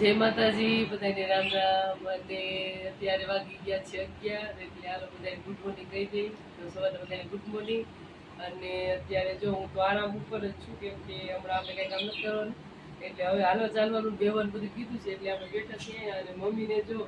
જય માતાજી બધાને રામ રામ અને અત્યારે વાગી ગયા છે અગિયાર, એટલે હાલો બધાને ગુડ મોર્નિંગ કહી દઈ તો સવારે બધાને ગુડ મોર્નિંગ અને અત્યારે જો હું તો આરામ ઉપર જ છું, કેમ કે હમણાં આપણે કંઈ કામ નથી કરવાનું. એટલે હવે હાલો ચાલવાનું બેવાનું બધું કીધું છે, એટલે આપણે બેઠા છીએ અને મમ્મીને જો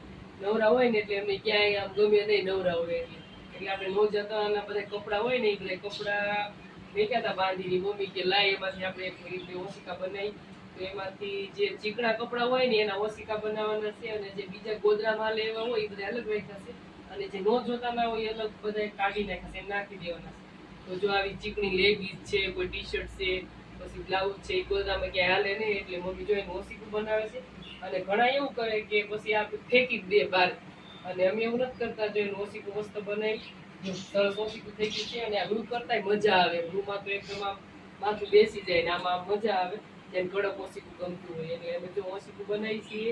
નવરા હોય ને એટલે એમને ક્યાંય આમ ગમે નહીં નવરા હોય. એટલે એટલે આપણે નો જતાના બધા કપડાં હોય ને એ બધા કપડાં ક્યાં હતા બાંધીની. મમ્મી કે લાય, એમાંથી આપણે એક રીતે ઓશિકા બનાવી. તો એમાંથી જે ચીકણા કપડાં હોય ને એના ઓસિકા બનાવવાના છે અને જે બીજા ગોદરા માલ એવા હોય એ બધા અલગ રાખ્યા છે. અને જે નો જોતાના હોય એ અલગ બધા કાઢી નાખ્યા છે નાખી દેવાના છે. તો જો આવી ચીકણી લેગીઝ છે, કોઈ ટી શર્ટ છે, પછી બ્લાઉઝ છે, એ ગોદરામાં ક્યાંય હાલે નહીં એટલે મમ્મી જો એનું ઓશિકું બનાવે છે. અને ઘણા એવું કરે કે પછી આ ફેંકી જ દે બહાર. અને અમે એવું નથી કરતા જો એનું ઓશિકું મસ્ત બનાવી. સરસ ઓસિકું થઈ ગયું છે અને આ રૂ કરતા મજા આવે. રૂમાં તો એકદમ આમ માથું બેસી જાય ને આમ મજા આવે. જેમ કડક ઓસીકું ગમતું હોય. એટલે અમે જો ઓસીકું બનાવી છીએ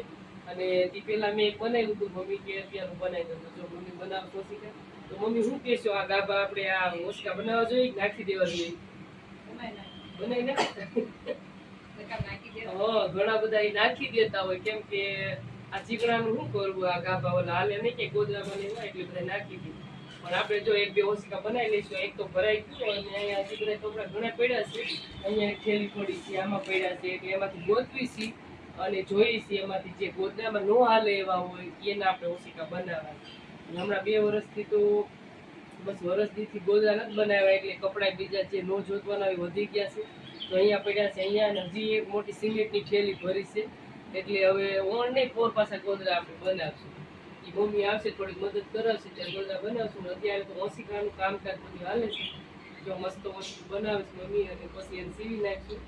અને તે પહેલાં મેં એક બનાવ્યું હતું મમ્મી કે અત્યારે બનાવી દઉં. તો જો મમ્મી બનાવતો ઓસીકા તો મમ્મી શું કહેશો? આ ગાભા આપણે આ ઓશિકા બનાવવા જોઈએ નાખી દેવા જોઈએ? બનાવી નાખ. હા ઘણા બધા એ નાખી દેતા હોય. કેમ કે આ ચીકણાનું શું કરવું? આ ગાભા ઓલા હાલે નહીં કે ગોદરા બને હોય એટલે બધા નાખી દે. પણ આપણે જો એક બે ઓશિકા બનાવી લઈશું એક તો ભરાઈ ગયું અને અહીંયા હજી બધા કપડા ઘણા પડ્યા છે. અહીંયા થેલી પડી છે, આમાં પડ્યા છે, એટલે એમાંથી ગોતવી છે અને જોઈશી એમાંથી જે ગોદરામાં નો હાલે એવા હોય, એના આપણે ઓશિકા બનાવવા હમણાં બે વર્ષથી તો બસ વરસદીથી ગોદરા નથી બનાવ્યા, એટલે કપડાં બીજા જે નો જોતવાના હોય વધી ગયા છે. તો અહીંયા પડ્યા છે, અહીંયા અને હજી એક મોટી સિમેન્ટની થેલી ભરી છે. એટલે હવે ઓણ નહીં પોર પાછા ગોદરા આપણે બનાવશું. ઈ મમ્મી આવશે, થોડીક મદદ કરાવશે, ત્યારે બધા બનાવશું. અત્યારે તો ઓશિકાનું કામકાજ બધું હાલે છે. જો મસ્ત વસ્તુ બનાવે મમ્મી અને પછી એને સીવી નાખશું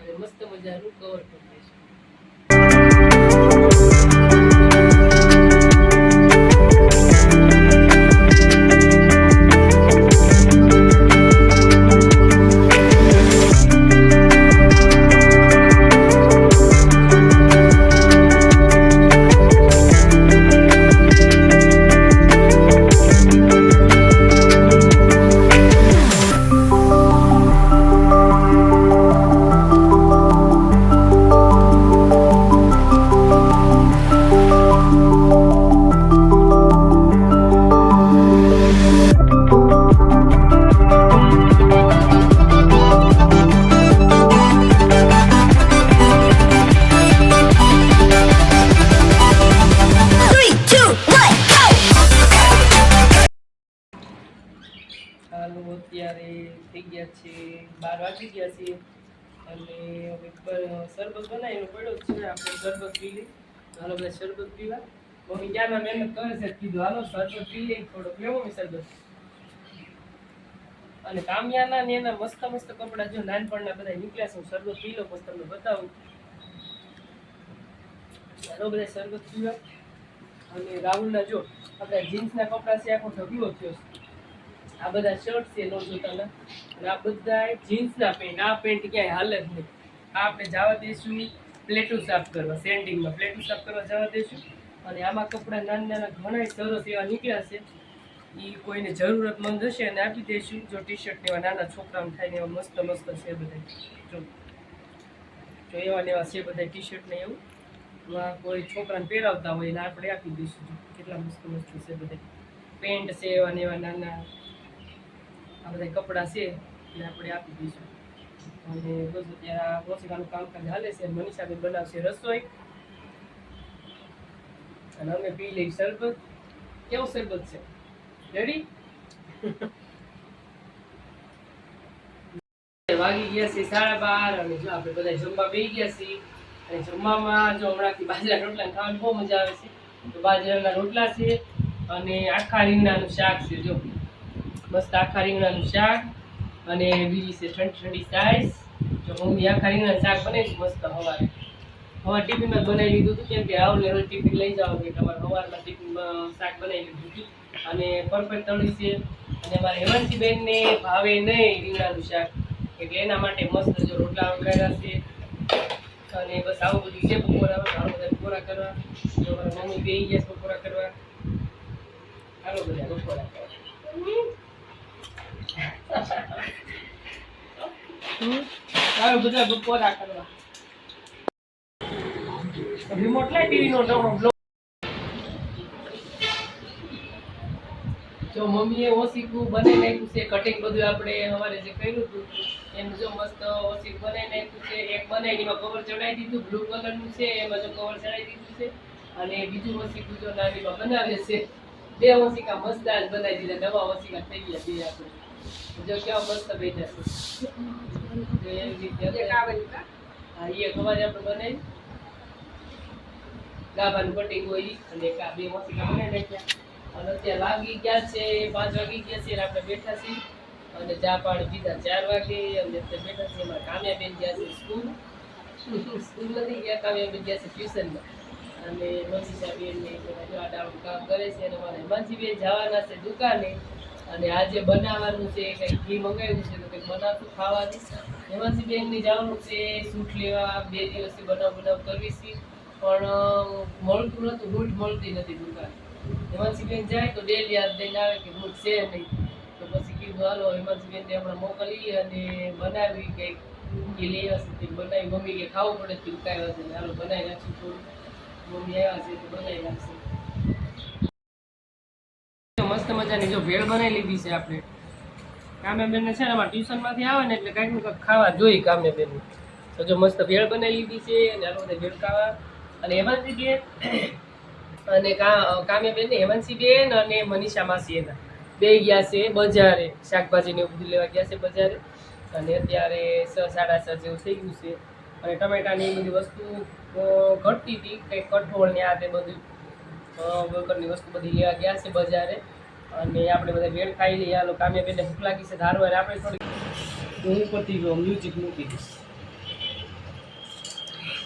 અને મસ્ત મજાનું કવર કરી દઈશું અત્યારે થઈ ગયા છે, બાર વાગી ગયા છે અને હવે શરબત બનાવીને પડ્યો છે, આપણે શરબત પી લઈ હાલો બધા શરબત પીવા. મમ્મી ક્યારના મહેનત કરે છે, કીધું, હાલો, શરબત પી લઈ થોડોક. લેવો મમ્મી શરબત. અને કામિયાના ને એના મસ્ત મસ્ત કપડા જો નાનપણના બધા નીકળ્યા છે, હું શરબત પી લો પછી તમને બતાવું. હાલો બધા શરબત પીવા. અને રાહુલના જો આપણા જીન્સના કપડા છે, આખો ઢગલો થયો છે. આ બધા શર્ટ છે નો જોતાના અને આ બધા જીન્સના પેન્ટ આ પેન્ટ ક્યાંય હાલ જ નહીં. આ આપણે જવા દઈશું પ્લેટો સાફ કરવા સેન્ડિંગમાં પ્લેટો સાફ કરવા જવા દઈશું. અને આમાં કપડાં નાના નાના ઘણા સરસ એવા નીકળ્યા છે. એ કોઈને જરૂરતમંદ હશે અને આપી દઈશું. જો ટી શર્ટ એવા નાના છોકરાઓને થાય ને એવા મસ્ત મસ્ત છે બધા જો જો એવા ને એવા છે બધા ટી શર્ટ ને એવું. કોઈ છોકરાને પહેરાવતા હોય એને આપણે આપી દઈશું. જો, કેટલા મસ્ત મસ્ત છે બધા પેન્ટ છે એવા ને એવા નાના. આ બધા કપડાં છે એટલે આપણે આપી દઈશું. અને બસ અત્યારે આ રોશિકાનું કામકાજ હાલે છે મનીષાબેન બનાવશે રસોઈ. અને અમે પી લઈ શરબત. કેવું શરબત છે? રેડી વાગી ગયા છે સાડા બાર, અને જો આપણે બધા જમવા બેસી ગયા છીએ. અને જમવામાં જો હમણાંથી બાજરા રોટલા ખાવાની બહુ મજા આવે છે. તો બાજરાના રોટલા છે અને આખા રીંગણાનું શાક છે, જો. મસ્ત આખા રીંગણાનું શાક અને બીજી છે ઠંડી ઠંડી સાઈઝ જો મમ્મી આખા રીંગણાનું શાક બનાવીશ, મસ્ત હવારે. હવાર ટિફિનમાં બનાવી લીધું હતું, કેમ કે આવને રોજ ટિફિન લઈ જાવ એટલે તમારે સવારમાં ટિફિનમાં શાક બનાવી લીધું હતું. અને પરફેક્ટ તળી છે. અને અમારે હેમંતીબેનને ભાવે નહીં રીંગણાનું શાક. એટલે એના માટે મસ્ત જો રોટલા વગાડ્યા છે. અને બસ આવું બધું છે બપોરા આવું બધા બપોરા કરવા. જો મારા મમ્મી બે ગયા બપોરા કરવા. હાલો બધા બપોરા કરવા હાલો બધા બપોરા કરવા નો કટિંગ બધું આપણે સવારે જે કર્યું હતું એનું જો મસ્ત ઓસીક બનાવી નાખ્યું છે, એક બનાવી એમાં કવર ચડાવી દીધું બ્લુ કલરનું છે, એમાં જો કવર ચડાવી દીધું છે, અને બીજું ઓસીકું જો બનાવે છે, બે ઓસીકા મસ્ત જ બનાવી દીધા, નવા ઓસીકા થઈ ગયા બે આપણે. જો કેવા મસ્ત બેઠા છે. એવી રીતે હા એ સવારે આપણે બને. ગાભાનું કટિંગ હોય અને એક આ બે બનાવી નાખ્યા અને અત્યારે વાગી ગયા છે પાંચ વાગી ગયા છે આપણે બેઠા છીએ. અને ચા પાણી પીધા ચાર વાગે અને બેઠા છીએ. એમાં કામ્યાબેન ગયા છે સ્કૂલ. સ્કૂલ નથી ગયા કામ્યાબેન ગયા છે ટ્યુશનમાં. અને મનીષાબેન ને બધા કામ કરે છે અને અમારા હિમાંશીબેન જવાના છે દુકાને. અને આજે બનાવવાનું છે કંઈક ઘી મંગાવ્યું છે, તો કંઈક બનાવતું ખાવાનું. હિમાંશીબેન ને જવાનું છે સૂટ લેવા બે દિવસથી બનાવ બનાવ કરવી છે. પણ મળતું નતું બૂટ મળતી નથી દુકાન. હિમાંશીબેન જાય તો ડેલી યાદ દઈને આવે કે બૂટ છે નહીં. તો પછી કીધું, હાલો હિમાંશીબેનને હમણાં મોકલી અને બનાવી કંઈક. એ લઈ આવશે તે બનાવી. મમ્મી કે ખાવું પડે તે કાંઈ વાંધો નહીં. હાલો, બનાવી નાખશું થોડું. મમ્મી આવ્યા છે તો બનાવી નાખશે. મસ્ત મજાની જો ભેળ બનાવી લીધી છે આપણે. કામ્યાબેન છે ને અમારા ટ્યુશનમાંથી આવે ને એટલે કાંઈક ને ખાવા કામે કામ્યાબેન તો જો મસ્ત ભેળ બનાવી લીધી છે અને આ બધા ભેળ ખાવા. અને હેમાંશી બેન, અને કા- કામ્યાબેન ને હેમાંશી બેન અને મનીષા માસી એના. બે ગયા છે બજારે, શાકભાજી ને બધું લેવા ગયા છે બજારે. અને અત્યારે છ સાડા છ જેવું થઈ ગયું છે. અને ટમેટાની એ બધી વસ્તુ ઘટતી હતી, કંઈક કઠોળ ને આ તે બધું. વગરની વસ્તુ બધી લેવા ગયા છે બજારે. અને આપણે બધા ભેળ ખાઈ લઈએ હાલો કામ્યાબેનને ભૂખ લાગી છે ધારવાર આપણે થોડી હું ઉપરથી મ્યુઝિક મૂકી દઈશ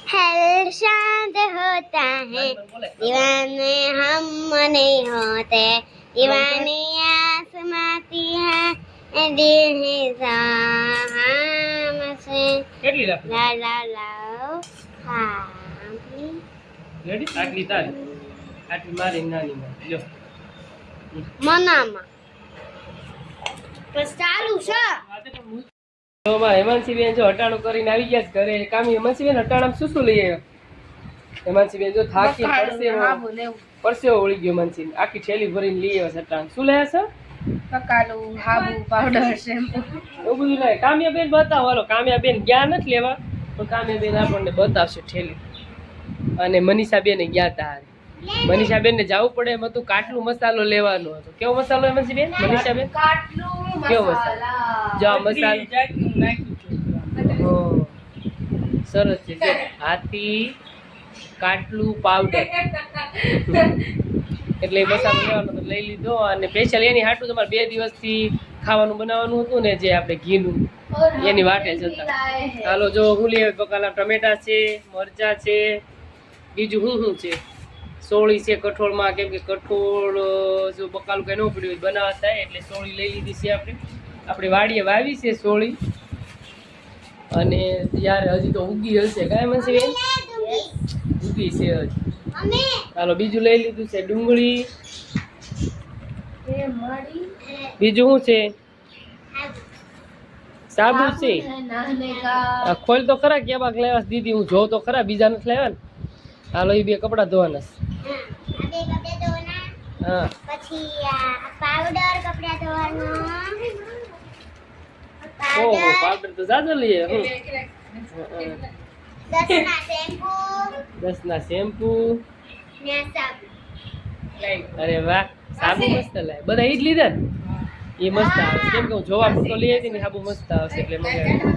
हर शांत होता है दीवाने हम नहीं होते दीवाने आसमाती है दिल है साम से કેટલી રાખી ला ला ला हाँ રેડી આટલી તારી આટલી મારી ને નાની મારી લ્યો મનામાં. બસ ચાલુ છે. તો અમારા હેમાંશીબેન જો હટાણું કરીને આવી ગયા ઘરે. કામ હેમાંશીબેન હટાણામાં શું શું લઈ આવ્યા? હેમાંશીબેન જો થાકી પડશે પરસેવો વળી ગયો હેમાંશી આખી થેલી ભરીને લઈ આવ્યા છે હટાણું શું લયા છે? પકાલું હાબુ પાવડર શેમ્પુ એવું બધું લાય કામ્યાબેન બતાવો. હાલો કામ્યાબેન ગયા નથી લેવા. પણ કામ્યાબેન આપણને બતાવશે ઠેલી અને મનીષાબેન ગયા હતા મનીષાબેન ને જવું પડે એમ હતું કાટલું મસાલો લેવાનો હતો. કેવો મસાલો મનીષાબેન મનીષાબેન? કાટલું કેવો મસાલો? જો આ મસાલો સરસ છે. હાથી કાટલું પાવડર એટલે એ મસાલો લેવાનો તો લઈ લીધો અને સ્પેશિયલ એની હાટું તમારે બે દિવસથી ખાવાનું બનાવવાનું હતું ને જે આપણે ઘીનું. એની વાટે જતા હાલો જો હું લઈ આવી બકાલા ટમેટા છે મરચા છે બીજું શું શું છે? સોળી છે કઠોળમાં કેમ કે કઠોળ જો બકાલું કંઈ ન પડ્યું હોય બનાવવા થાય એટલે સોળી લઈ લીધી છે આપણે. આપણે વાડીએ વાવી છે સોળી. અને ત્યારે હજી તો ઉગી હશે કાંઈ મનસી ઉગી છે હજી. ચાલો બીજું લઈ લીધું છે ડુંગળી. બીજું શું છે? સાબુ છે? ખોલ તો ખરા કે બાક લેવા દીધી દીદી હું જોઉં તો ખરા બીજા નથી લેવા ને હાલો એ બે કપડાં ધોવાના છે. હા પછી પાવડર કપડા ધોવાનો ઓહો પાવડર પાવડર તો જાજો લઈએ શેમ્પુ દસ ના શેમ્પુ અરે વાહ સાબુ મસ્ત લાય બધા ઈ જ લીધા ને એ મસ્ત આવે કેમ કે હું જોવા પૂરતો લઈ આવી ને સાબુ મસ્ત આવશે એટલે મંગાવ્યું